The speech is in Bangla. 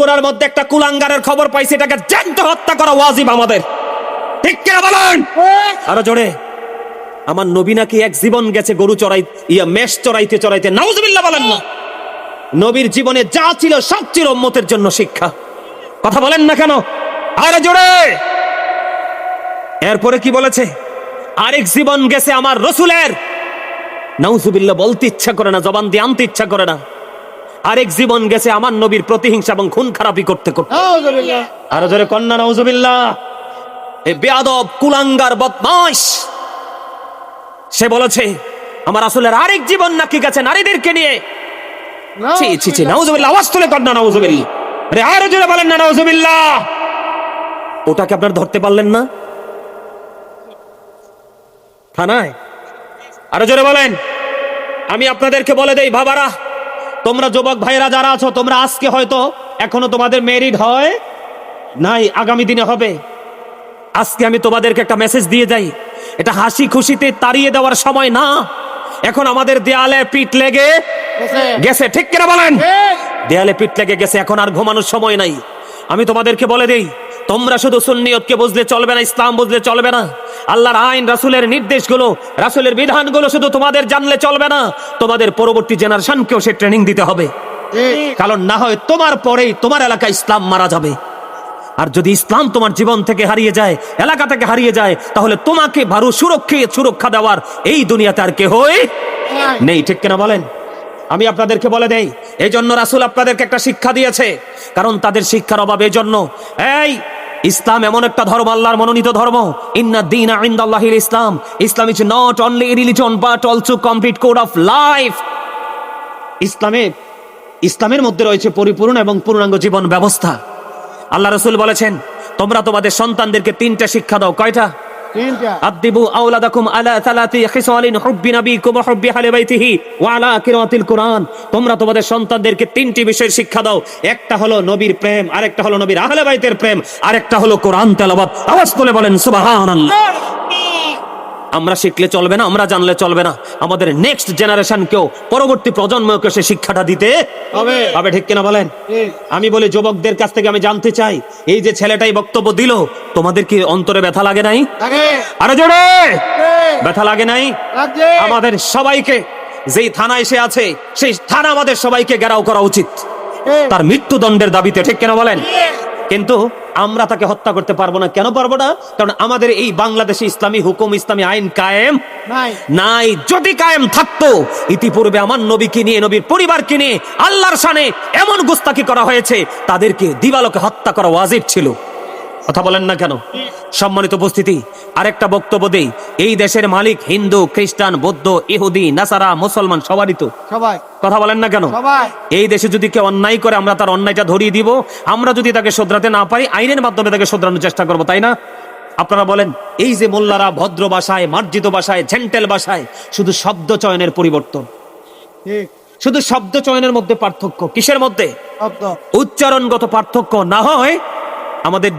পুরার মধ্যে একটা কুলাঙ্গারের খবর পাইছি এটাকে জ্যান্ত হত্যা করা ওয়াজিব আমাদের। ঠিক কিনা বলেন? আরও জোরে। আমার নবী নাকি এক জীবন গেছে গরু চড়াই, ইয়া মেষ চড়াইতে চড়াইতে, নাউজুবিল্লাহ বলেন না। নবীর জীবনে যা ছিল সব ছিল উম্মতের জন্য শিক্ষা। কথা বলেন না কেন? আরে জোরে। এরপরে কি বলেছে? আরেক জীবন গেছে আমার রসুলের। নাউজুবিল্লাহ বলতে ইচ্ছা করে না, জবান দিয়ে আনতে ইচ্ছা করে না। আরেক জীবন গেছে আমার নবীর প্রতিহিংসা এবং খুন খারাপি করতে করতে। আরও জোরে কন্যা নাউজুবিল্লাহ। এই বেয়াদব কুলাঙ্গার বদমাশ। সে বলেছে আমার আসলের আরেক জীবন নাকি গেছে নারীদেরকে নিয়ে। ছি ছি ছি নাউজুবিল্লাহ আওয়াজ তুলে কন্যা নাউজুবিল্লাহ। আরে আরও জোরে বলেন না নাউজুবিল্লাহ। ওটাকে আপনার ধরতে পারলেন না? থানায়? আরও জোরে বলেন। আমি আপনাদেরকে বলে দেই বাবারা তোমরা যুবক ভাইরা যারা আছো তোমরা আজকে হয়তো এখনও তোমাদের মেরিড হয় নাই আগামী দিনে হবে। আজকে আমি তোমাদেরকে একটা মেসেজ দিয়ে যাই। এটা হাসি খুশিতে তাড়িয়ে দেওয়ার সময় না। এখন আমাদের দেয়ালে পিঠ লেগে গেছে। ঠিক কিনা বলেন? দেয়ালে পিঠ লেগে গেছে এখন আর ঘুমানোর সময় নাই। আমি তোমাদেরকে বলে দেই তোমরা শুধু সুন্নিয়তকে বুঝলে চলবে না ইসলাম বুঝলে চলবে না। আল্লাহর আইন রাসূলের নির্দেশগুলো রাসূলের বিধানগুলো শুধু তোমাদের জানলে চলবে না তোমাদের পরবর্তী জেনারেশনকেও সে ট্রেনিং দিতে হবে। কারণ না হয় তোমার পরেই তোমার এলাকায় ইসলাম মারা যাবে। আর যদি ইসলাম তোমার জীবন থেকে হারিয়ে যায় এলাকা থেকে হারিয়ে যায় তাহলে তোমাকে ভারু সুরক্ষিত সুরক্ষা দেওয়ার এই দুনিয়াতে আর কেহই নেই। ঠিক কিনা বলেন? আমি আপনাদেরকে বলে দেই এই জন্য রাসুল আপনাদেরকে একটা শিক্ষা দিয়েছে। কারণ তাদের শিক্ষার অভাব এই জন্য এই ইসলাম এমন একটা ধর্ম, আল্লাহর মনোনীত ধর্ম। ইন্না দিন আইন্দাল্লাহিল ইসলাম। Islam is not only religion but also complete code of life ইসলামে, ইসলামের মধ্যে রয়েছে পরিপূর্ণ এবং পূর্ণাঙ্গ জীবন ব্যবস্থা। আল্লাহ রসুল বলেছেন, তোমরা তোমাদের সন্তানদেরকে তিনটা শিক্ষা দাও। কয়টা? তিনটা। আদিবু আওলাদাকুম আলা সালাতি খিসালিন হুব্বি নবীকুম ওয়া হুব্বি আহলি বাইতিহি ওয়া আলা কিরাতিল কুরআন। তোমরা তোমাদের সন্তানদেরকে তিনটি বিষয়ের শিক্ষা দাও। একটা হলো নবীর প্রেম আরেকটা হলো নবীর আহলে বাইতের প্রেম আরেকটা হলো কোরআন তেলাওয়াত। আওয়াজ তুলে বলেন সুবহানাল্লাহ। আমরা শিখলে চলবে না আমরা জানলে চলবে না। আমাদের নেক্সট জেনারেশনকেও পরবর্তী প্রজন্মকে সে শিক্ষাটা দিতে হবে। হবে ঠিক কিনা বলেন? আমি বলি যুবকদের কাছ থেকে আমি জানতে চাই এই যে ছেলেটাই বক্তব্য দিল তোমাদের কি অন্তরে ব্যথা লাগে নাই? আরে জোরে! ব্যথা লাগে নাই? আমাদের সবাইকে যেই থানায় সে আছে সেই থানা আমাদের সবাইকে ঘেরাও করা উচিত। তার মৃত্যুদণ্ডের দাবিতে ঠিক কেন বলেন? কিন্তু আমরা তাকে হত্যা করতে পারব না। কেন পারব না? কারণ আমাদের এই বাংলাদেশে ইসলামী হুকুম ইসলামী আইন কায়েম নাই। নাই। যদি কায়েম থাকতো ইতিপূর্বে আমার নবীকে নিয়ে নবীর পরিবারকে নিয়ে আল্লাহর সানে এমন গুস্তাকি করা হয়েছে তাদেরকে দিবালোকে হত্যা করা ওয়াজিব ছিল। কথা বলেন না কেন? সম্মানিত উপস্থিতি আরেকটা বক্তব্য দেই। এই দেশের মালিক হিন্দু খ্রিস্টান বৌদ্ধ ইহুদি নাসারা মুসলমান সবারই তো। সবাই। কথা বলেন না কেন? এই দেশে যদি কেউ অন্যায় করে আমরা তার অন্যায়টা ধরিয়ে দিব। আমরা যদি তাকে শোধরাতে না পারি আইনের মাধ্যমে তাকে শোধরানোর চেষ্টা করব তাই না? আপনারা বলেন এই যে মোল্লারা ভদ্র ভাষায় মার্জিত ভাষায় ঝেন্টেল ভাষায় শুধু শব্দ চয়নের পরিবর্তন। শুধু শব্দ চয়নের মধ্যে পার্থক্য। কিসের মধ্যে? উচ্চারণগত পার্থক্য না হয় আমাদের